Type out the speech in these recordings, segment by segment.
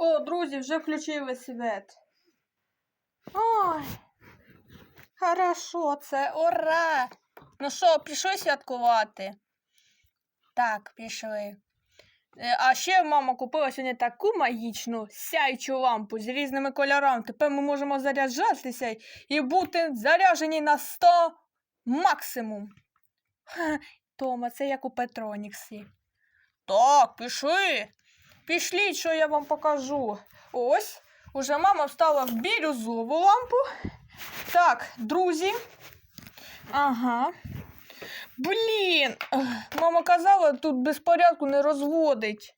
О, друзі, вже включили світ. Ой. Хорошо це, ура! Ну що, пішли святкувати? Так, пішли. Е, А ще мама купила сьогодні таку магічну сяючу лампу з різними кольорами. Тепер ми можемо заряджатися і бути заряджені на 100 максимум. Тома, це як у Петроніксі. Так, пішли. Пішліть, що я вам покажу. Ось, уже мама встала в бірюзову лампу. Так, друзі. Ага. Блін. Мама казала, тут безпорядку не розводить.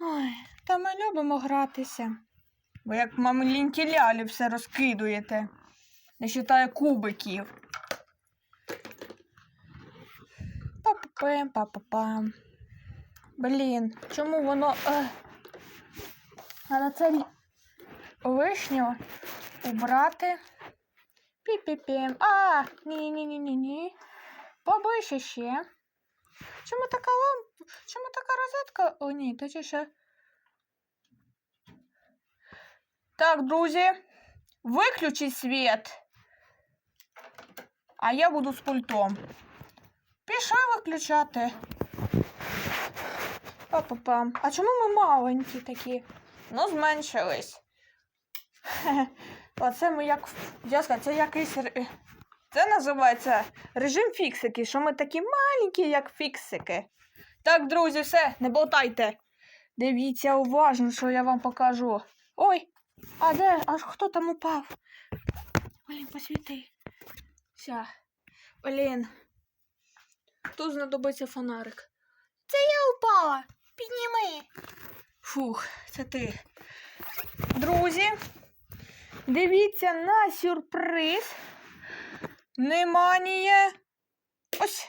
Ой, та ми любимо гратися. Ви як маленькі лялі все розкидуєте. Не вважає кубиків. Па-па-пам, па-па-пам. Блін, чому воно. Ех. Треба це вишню убрати. Пі-пі-пім. А, ні-ні-ні-ні-ні. Побише ще. Чому така лампа? Чому така розетка? О, ні, ще. Так, друзі, виключіть світ. А я буду з пультом. Пішли виключати. Па-па-пам. А чому ми маленькі такі? Ну, зменшились. Оце ми як. Я це якийсь. Це називається режим фіксики, що ми такі маленькі, як фіксики. Так, друзі, все, не болтайте. Дивіться уважно, що я вам покажу. Ой, а де? Аж хто там упав? Блін, посвіти. Все. Блін. Тут знадобиться фонарик. Це я упала. Підніми. Фух, це ти. Друзі, дивіться на сюрприз. Неманіє. Ось.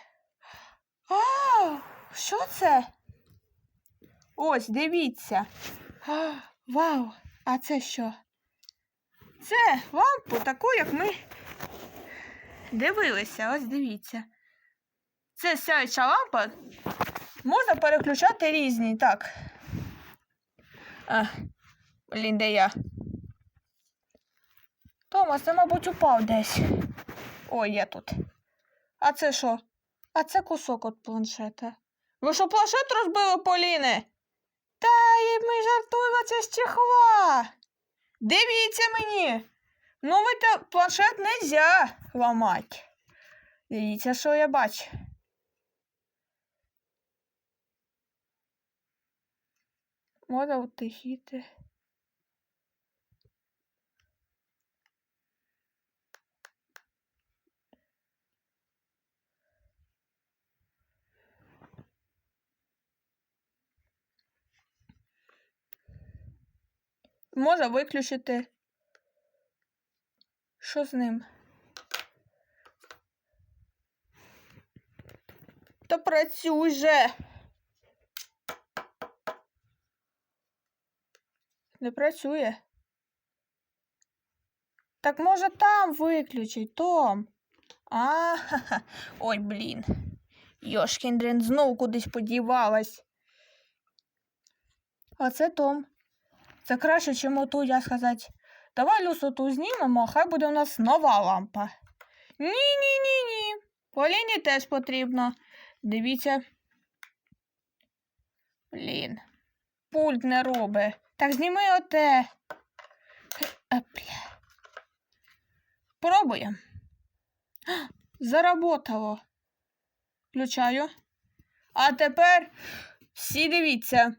А, що це? Ось, дивіться. А, вау, а це що? Це лампу таку, як ми дивилися. Ось дивіться. Це сяюча лампа. Можна переключати різні. Так. А, блін, де я? Томас, ти, мабуть, упав десь. Ой, я тут. А це що? А це кусок від планшета. Ви що планшет розбили, Поліни? Та й ми жартуємо це з чехла. Дивіться мені. Новий те- планшет нельзя ламати. Дивіться, що я бачу. Можна утихіти. Можна виключити. Що з ним? Та працюй же. Не працює. Так може там виключить, Том. А, ха-ха. Ой, блін. Йошкін дрін знову кудись подівалась. А це Том. Це краще, чим оту, я сказати. Давай люсу ту знімемо, хай буде у нас нова лампа. Ні-ні-ні-ні. Поліні теж потрібно. Дивіться. Блін. Пульт не робить. Так зніми оте. Опля. Пробуємо. Заработало. Включаю. А тепер всі дивіться.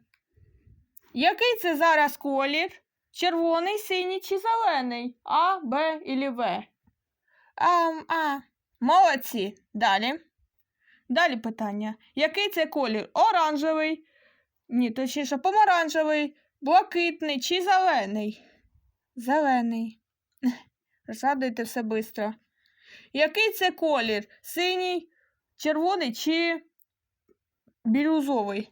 Який це зараз колір? Червоний, синій чи зелений? А, Б і В. А, а. Молодці. Далі. Далі питання. Який це колір? Оранжевий. Ні, точніше, помаранчевий, блакитний чи зелений? Зелений. Згадуйте все швидко. Який це колір? Синій, червоний чи бірюзовий?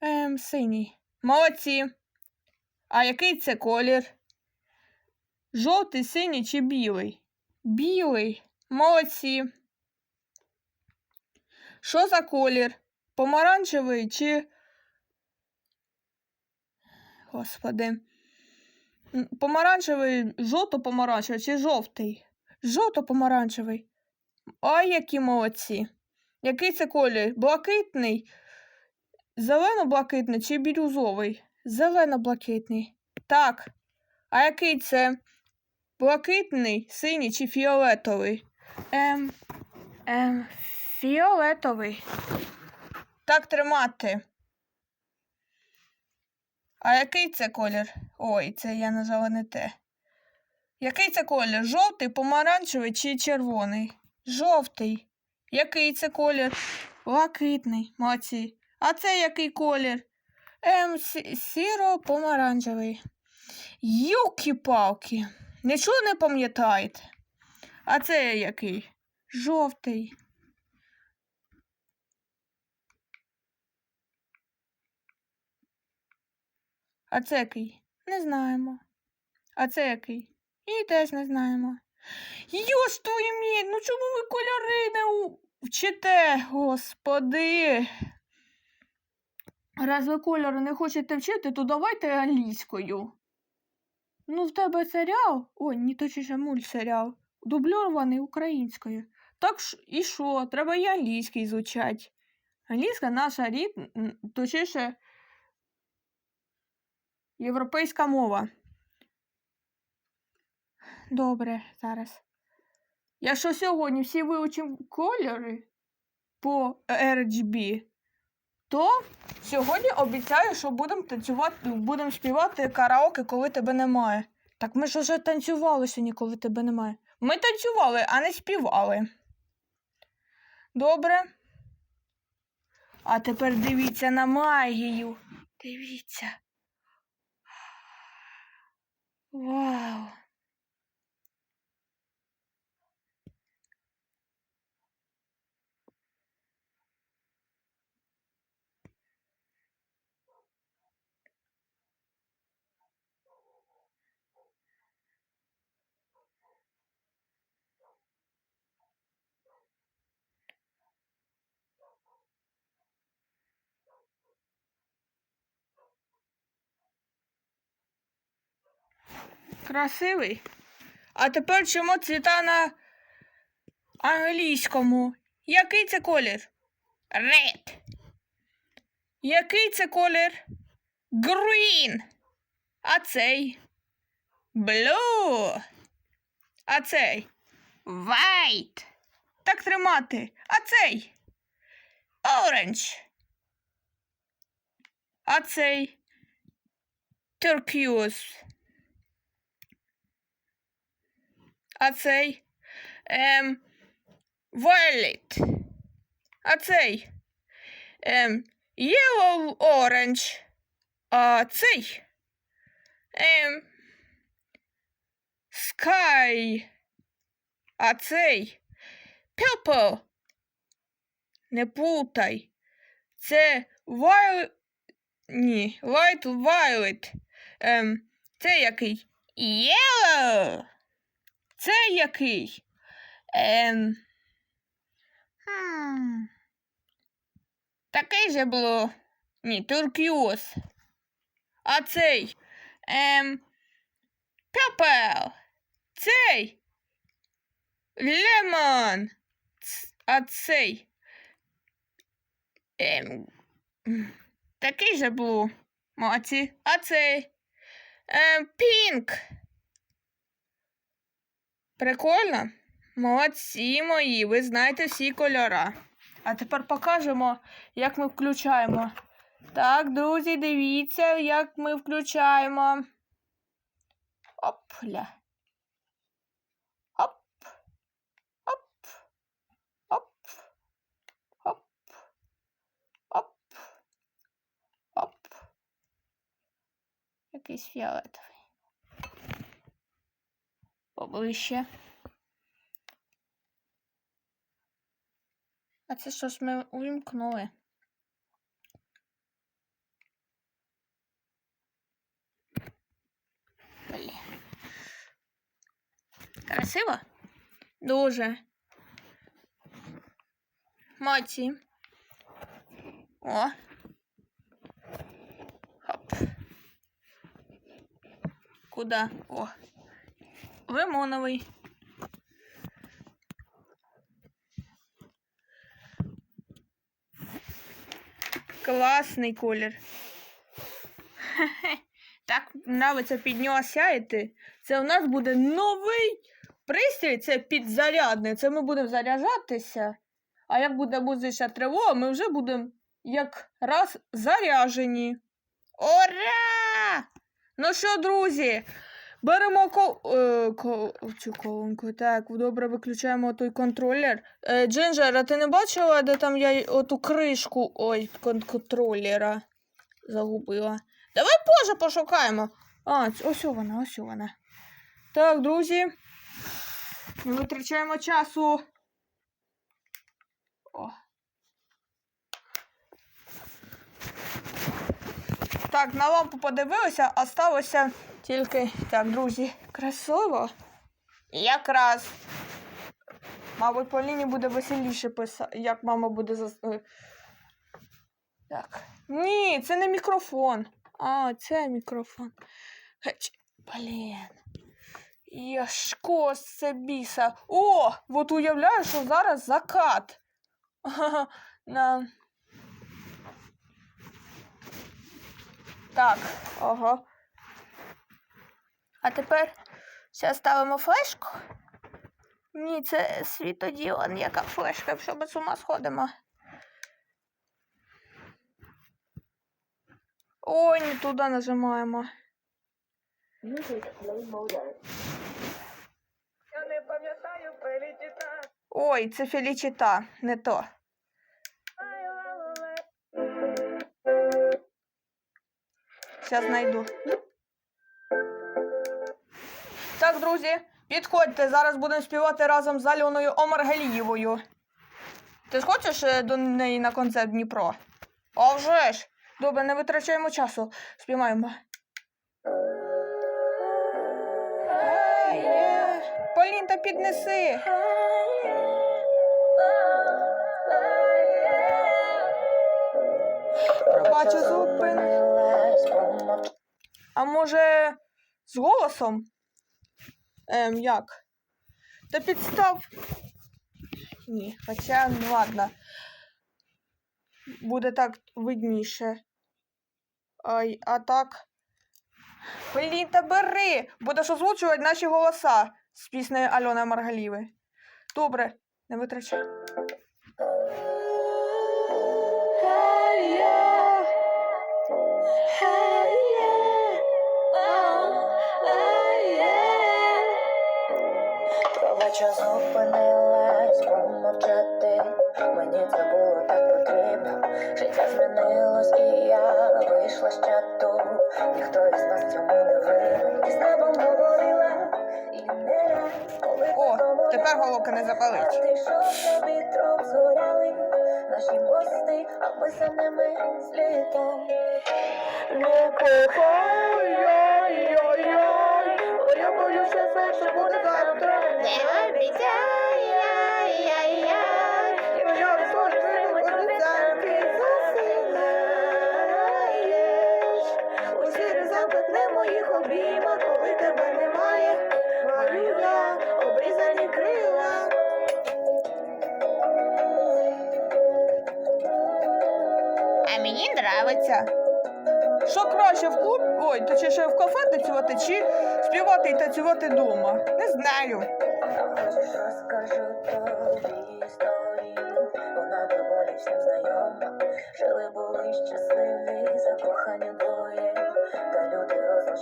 Ем, синій. Молодці. А який це колір? Жовтий, синій чи білий? Білий. Молодці. Що за колір? Помаранчевий чи Господи. Помаранчевий, жовто-помаранчевий чи жовтий? Жовто-помаранчевий. Ай, які молодці. Який це колір? Блакитний? Зелено-блакитний чи бірюзовий? Зелено-блакитний. Так. А який це? Блакитний, синій чи фіолетовий? Ем, ем, фіолетовий. Так тримати. А який це колір? Ой, це я нажала не те. Який це колір? Жовтий, помаранчевий чи червоний? Жовтий. Який це колір? Блакитний. Молодці. А це який колір? Ем, сіро-помаранчевий. Юки-палки. Нічого не пам'ятаєте. А це який? Жовтий. А це який? Не знаємо. А це який? І теж не знаємо. Йош твою мій, ну чому ви кольори не вчите, господи? Раз ви кольори не хочете вчити, то давайте англійською. Ну, в тебе серіал? Ой, ні, точніше мультсеріал. Дубльований українською. Так ж і що? Треба і англійський звучать. Англійська наша рід, точніше, європейська мова. Добре, зараз. Якщо сьогодні всі вивчимо кольори по RGB, то сьогодні обіцяю, що будемо танцювати, будемо співати караоке, коли тебе немає. Так ми ж уже танцювали сьогодні, коли тебе немає. Ми танцювали, а не співали. Добре. А тепер дивіться на магію. Дивіться. Вау. Красивий. А тепер чому цвіта на англійському? Який це колір? Red. Який це колір? Green. А цей? Blue. А цей? White. Так тримати. А цей? Orange. А цей? Turquoise. А цей? Ем, Violet. А цей? Ем, Yellow Orange. А цей? Ем, Sky. А цей? Purple. Не плутай. Це Violet. Ні, White Violet. Ем, це який? Yellow. Це який? Ем... хм. Такий же було. Ні, туркіоз. А цей. Ем... Пепел. Цей. Лемон. А цей. Ем... Такий же був. Молодці. А цей. Ем... Пінк. Прикольно? Молодці мої, ви знаєте всі кольора. А тепер покажемо, як ми включаємо. Так, друзі, дивіться, як ми включаємо. Опля. Оп. Оп. Оп. Оп. Оп. Оп. Якийсь фіолетовий. Поближче. А це що ж ми увімкнули? Блін. Красиво? Дуже. Молодці. О. Хоп. Куда? О. Лимоновий. Класний колір. Так нравиться під нього сяяти. Це у нас буде новий пристрій, це підзарядний. Це ми будемо заряджатися. А як буде музична тривога, ми вже будемо якраз заряжені. Ура! Ну що, друзі, беремо кол... Е, кол... цю колонку. Так, добре, виключаємо той контролер. Е, Джинджер, а ти не бачила, де там я оту кришку ой, кон- контролера загубила? Давай позже пошукаємо. А, ось вона, ось вона. Так, друзі. Не витрачаємо часу. О. Так, на лампу подивилися, а сталося тільки. Так, друзі, красиво. Якраз. Мабуть, Поліні буде веселіше писати, як мама буде за. е. Так. Ні, це не мікрофон. А, це мікрофон. Геч. Блін. Яшко це біса. О! От уявляю, що зараз закат. На... Так, ага. А тепер зараз ставимо флешку. Ні, це світодіон, яка флешка, що ми з ума сходимо. Ой, не туди нажимаємо. Mode. Я не пам'ятаю перелітіта. Ой, це Фелічита, не то. Зараз знайду. Так, друзі, підходьте. Зараз будемо співати разом з Альоною Омаргалієвою. Ти ж хочеш е, до неї на концерт Дніпро? А вже ж! Добре, не витрачаємо часу. Співаємо. Полін, та піднеси. Пробачу зупин. А може з голосом? Ем, як? Та підстав. Ні, хоча, ну ладно. Буде так видніше. Ай, а так. Блін, та бери! Будеш озвучувати наші голоса з піснею Альони Маргаліви. Добре, не витрачай. Пробачу зупинилась промовчати. Мені це було так потрібно. Життя змінилось, і я вийшла з чату. Ніхто із нас цьому не винен. І з небом говорила. І не раз, коли О, тепер головка не запалить. ти собі вітром зоряли. Наші мости, а ми за ними злітали. Не кохай, ой-ой-ой, все, що буде завтра. Не обіцяй, ай-яй-яй, і я не зможу зробити обіцянки, засинаєш. Усі замкнене в моїх обіймах, коли тебе немає, маю обрізані крила. А мені нравиться. Краще в клуб, в кафе танцювати чи співати і танцювати вдома? Не знаю. Жили були щасливі, закохані двоє, та люди.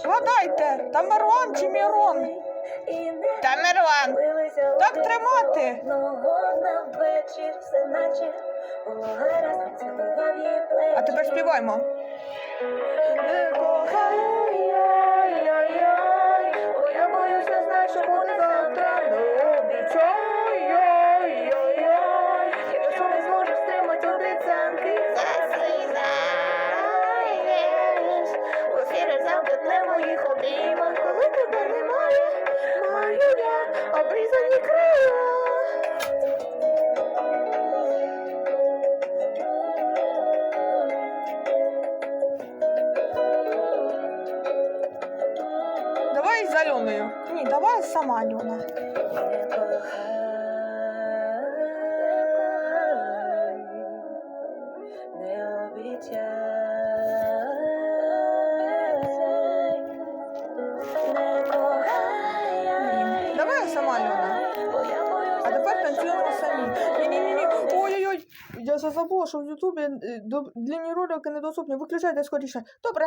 Вгадайте, Тамерлан чи Мірон? Тамерлан. Так тримати. на вечір, все наче було гаразд. А тепер співаємо. Не давай з Альоною. Ні, давай сама Альона. Я забула, що в Ютубі е, длинні ролики недоступні. Виключайте скоріше. Добре.